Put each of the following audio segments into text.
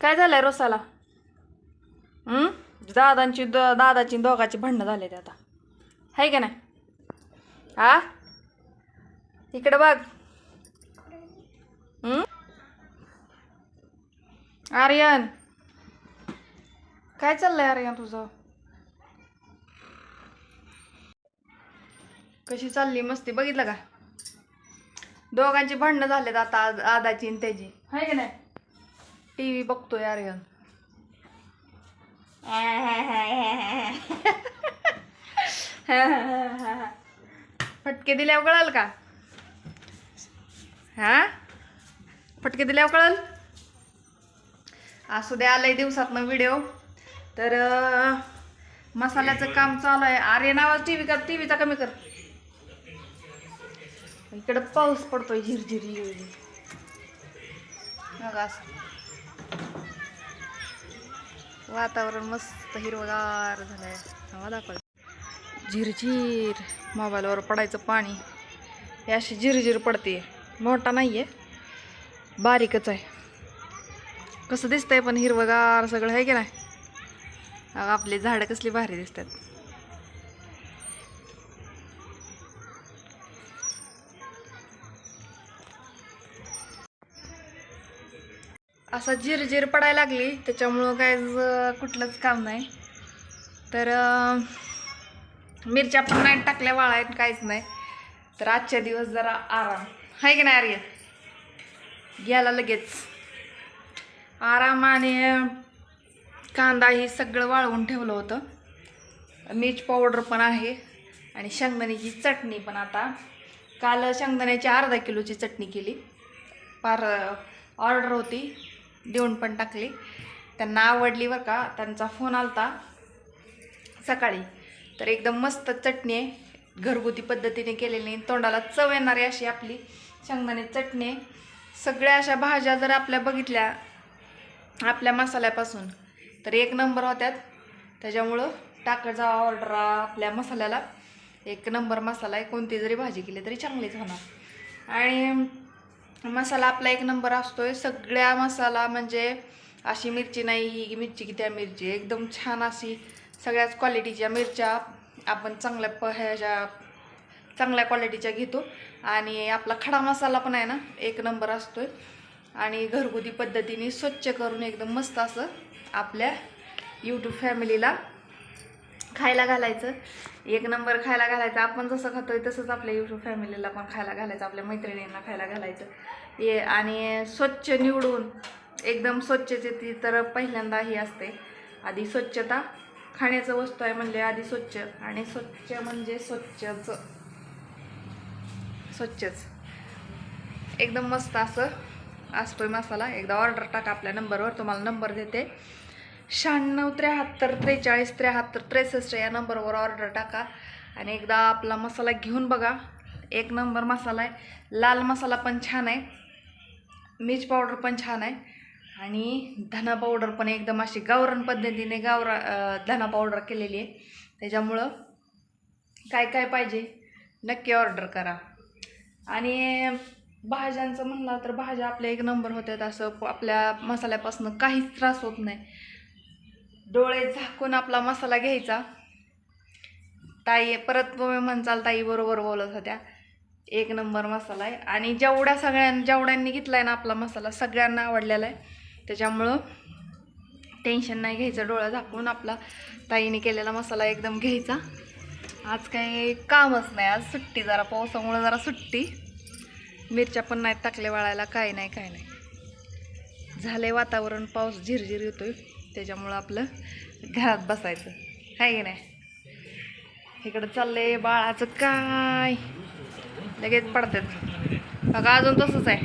काय झालंय रोसाला? हं? दादांची द- दादाची दोघाची भांडणं झाले ते आता. आहे का नाही? आ इकडं बघ. हं? आर्यन. काय चाललंय आर्यन तुझं? कशी चालली? मस्ती बघितलं का? दोघांची भांडणं झालेत आता आज- आदाची आणि त्याची. आहे का नाही? टी व्ही बघतोय आर्यन. फटके दिल्यावर कळल का? हा? फटके दिल्यावर कळल? असू द्या आलंय दिवसातनं व्हिडिओ तर मसाल्याचं काम चालू आहे. आर्य नावाज टी व्ही कर टी व्हीचा कमी कर. इकडं पाऊस पडतोय झिरझिरी. मग असं. वातावरण मस्त हिरवगार झालंय. हवा दाखवलं. झिरझिर मोबाईलवर पडायचं पाणी. हे अशी झिरझिर पडते. मोठा नाही आहे बारीकच आहे. कसं दिसतंय पण हिरवगार सगळं आहे की नाही? अगं, आपली झाडं कसली भारी दिसतात. असं झिरझिर पडायला लागली त्याच्यामुळं काय कुठलंच काम नाही. तर मिरच्या पण नाही टाकल्या वाळायत काहीच नाही. तर आजच्या दिवस जरा आराम. आहे की नाही आर्य? घ्यायला लगेच. आराम आणि कांदा ही सगळं वाळवून ठेवलं होतं. मिर्च पावडर पण आहे आणि शेंगदाण्याची चटणी पण आता. काल शेंगदाण्याची अर्धा किलोची चटणी केली. फार ऑर्डर होती. देऊन पण टाकली. त्यांना आवडली बरं का. त्यांचा फोन आलता सकाळी. तर एकदम मस्त चटणी आहे घरगुती पद्धतीने केलेली. तोंडाला चव येणारी अशी आपली. शेंगदाणे चटणी सगळ्या अशा भाज्या जर आपल्या बघितल्या आपल्या मसाल्यापासून तर एक नंबर होत्यात. त्याच्यामुळं टाकत जा ऑर्डर आपल्या मसाल्याला. एक नंबर मसाला आहे. कोणती जरी भाजी केली तरी चांगलीच होणार. आणि मसाला आपला एक नंबर असतोय. सगळ्या मसाला म्हणजे अशी मिरची नाही ही मिरची की त्या मिरची एकदम छान अशी सगळ्याच क्वालिटीच्या मिरच्या आपण चांगल्या प ह्याच्या चांगल्या क्वालिटीच्या घेतो. आणि आपला खडा मसाला पण आहे ना एक नंबर असतोय. आणि घरगुती पद्धतीने स्वच्छ करून एकदम मस्त असं आपल्या यूट्यूब फॅमिलीला खायला घालायचं. एक नंबर खायला घालायचं. आपण जसं खातोय तसंच आपल्या युट्यूब फॅमिलीला पण खायला घालायचं. आपल्या मैत्रिणींना खायला घालायचं. ये आणि स्वच्छ निवडून एकदम स्वच्छचे ती तर पहिल्यांदा ही असते. आधी स्वच्छता. खाण्याचं वस्तू आहे म्हणजे आधी स्वच्छ. आणि स्वच्छ म्हणजे स्वच्छच. स्वच्छच. एकदम मस्त असं. असतोय मसाला. एकदा ऑर्डर टाका आपल्या नंबरवर तुम्हाला नंबर देते. शहाण्णव त्र्याहत्तर त्रेचाळीस त्र्याहत्तर त्रेसष्ट या नंबरवर ऑर्डर टाका. आणि एकदा आपला मसाला घेऊन बघा. एक नंबर मसाला आहे. लाल मसाला पण छान आहे. मिर्च पावडर पण छान आहे. आणि धना पावडर पण एकदम अशी गावरण पद्धतीने गावरा धना पावडर केलेली आहे. त्याच्यामुळं काय काय पाहिजे? नक्की ऑर्डर करा. आणि भाज्यांचं म्हणलं तर भाज्या आपल्या एक नंबर होत्यात. असं आपल्या मसाल्यापासून काहीच त्रास होत नाही. डोळे झाकून आपला मसाला घ्यायचा. ताई परत तुम्ही म्हणचाल ताई बरोबर बोलत होत्या. एक नंबर मसाला आहे. आणि जेवढ्या सगळ्यां जेवढ्यांनी घेतला आहे ना आपला मसाला सगळ्यांना आवडलेला आहे. त्याच्यामुळं टेन्शन नाही घ्यायचं. डोळा झाकून आपला ताईने केलेला मसाला एकदम घ्यायचा. आज काही कामच नाही. आज सुट्टी जरा पावसामुळं जरा सुट्टी. मिरच्या पण नाहीत टाकले वाळायला काय नाही काय नाही. झाले वातावरण पाऊस झिरझिर येतोय. त्याच्यामुळं आपलं घरात बसायचं. आहे की नाही? इकडं चाललंय बाळाचं काय? लगेच पडतात. अगं अजून तसंच आहे.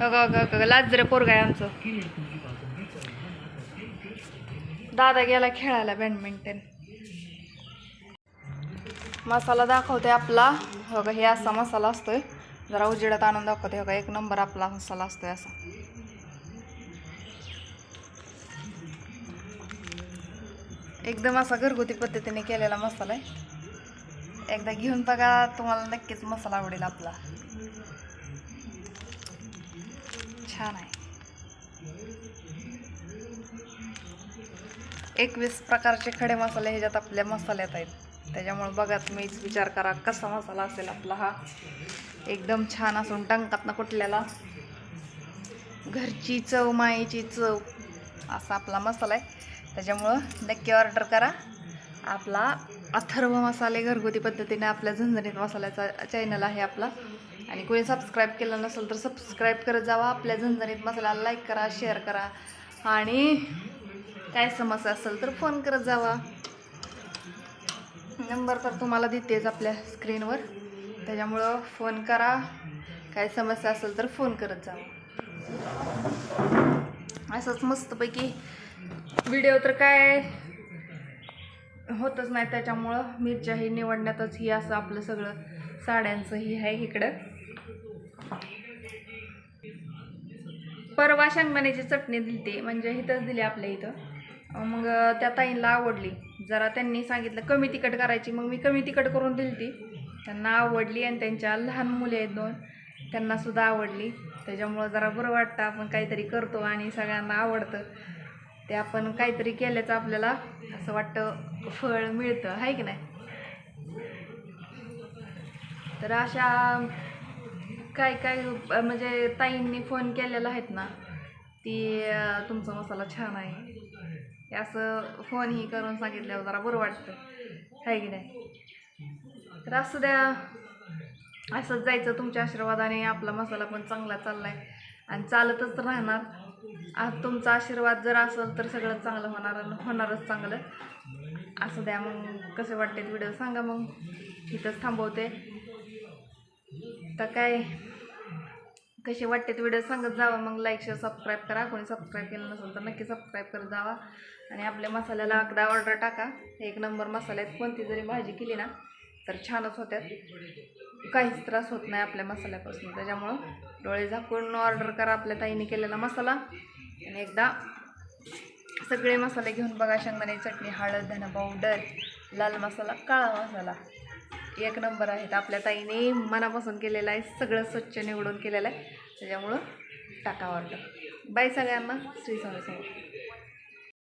अगं अगं अगं लाजरे पोरग आहे आमचं. दादा गेला खेळायला बॅडमिंटन मसाला दाखवते आपला. हो हे असा मसाला असतोय. जरा उजेडात आणून दाखवते हो का एक नंबर आपला मसाला असतोय असा. एकदम असा घरगुती पद्धतीने केलेला मसाला आहे. एकदा घेऊन बघा तुम्हाला नक्कीच मसाला आवडेल आपला. छान आहे. एकवीस प्रकारचे खडे मसाले ह्याच्यात आपल्या मसाल्यात आहेत. त्याच्यामुळे बघा तुम्हीच विचार करा कसा मसाला असेल आपला हा. एकदम छान असून टंकातनं कुठल्याला घरची चव मायेची चव असा आपला मसाला आहे. त्याच्यामुळं नक्की ऑर्डर करा. आपला अथर्व मसाले घरगुती पद्धतीने आपल्या झणझणीत मसाल्याचा चॅनल आहे आपला. आणि कोणी सबस्क्राईब केलं नसेल तर सबस्क्राईब करत जावा. आपल्या झणझणीत मसाल्याला लाईक करा शेअर करा. आणि काय समस्या असेल तर फोन करत जावा. नंबर तर तुम्हाला देतेच आपल्या स्क्रीनवर त्याच्यामुळं फोन करा. काय समस्या असेल तर फोन करत जावा. असंच मस्तपैकी व्हिडिओ तर काय होतच नाही त्याच्यामुळं मिरच्या ही निवडण्यातच ही असं आपलं सगळं साड्यांचं ही आहे इकडं. परवा शेंगदाण्याची चटणी दिली ते म्हणजे इथंच दिली आपल्या इथं. मग त्या ताईंना आवडली. जरा त्यांनी सांगितलं कमी तिखट करायची. मग मी कमी तिखट करून दिली ती त्यांना आवडली आणि त्यांच्या लहान मुले आहेत दोन त्यांनासुद्धा आवडली. त्याच्यामुळं जरा बरं वाटतं आपण काहीतरी करतो आणि सगळ्यांना आवडतं. ते आपण काहीतरी केल्याचं आपल्याला असं वाटतं फळ मिळतं आहे की नाही? तर अशा काय काय म्हणजे ताईंनी फोन केलेला आहेत ना ती तुमचा मसाला छान आहे. असं फोन ही करून सांगितल्यावर जरा बरं वाटतं. आहे की नाही? तर असं द्या. असंच जायचं तुमच्या आशीर्वादाने. आपला मसाला पण चांगला चाललाय. आणि चालतच राहणार. आज तुमचा आशीर्वाद जर असेल तर सगळं चांगलं होणार होणारच चांगलं. असं द्या मग कसे वाटते व्हिडिओ सांगा मग. इथंच थांबवते. तर काय कसे वाटते व्हिडिओ सांगत जावा मग. लाईक शेअर सबस्क्राईब करा. कोणी सबस्क्राईब केलं नसेल तर नक्की सबस्क्राईब करत जावा. आणि आपल्या मसाल्याला अकदा ऑर्डर टाका. एक नंबर मसाल्यात कोणती जरी भाजी केली ना तर छानच होत्यात. काहीच त्रास होत नाही आपल्या मसाल्यापासून. त्याच्यामुळं डोळे झाकून ऑर्डर करा आपल्या ताईने केलेला मसाला. एकदा सगळे मसाले घेऊन बघा शेंगदाणे चटणी हळद धना पावडर लाल मसाला काळा मसाला. एक नंबर आहेत. आपल्या ताईने मनापासून केलेला आहे. सगळं स्वच्छ निवडून केलेलं आहे. त्याच्यामुळं टाका वाटतं बाय सगळ्यांना. श्री स्वामी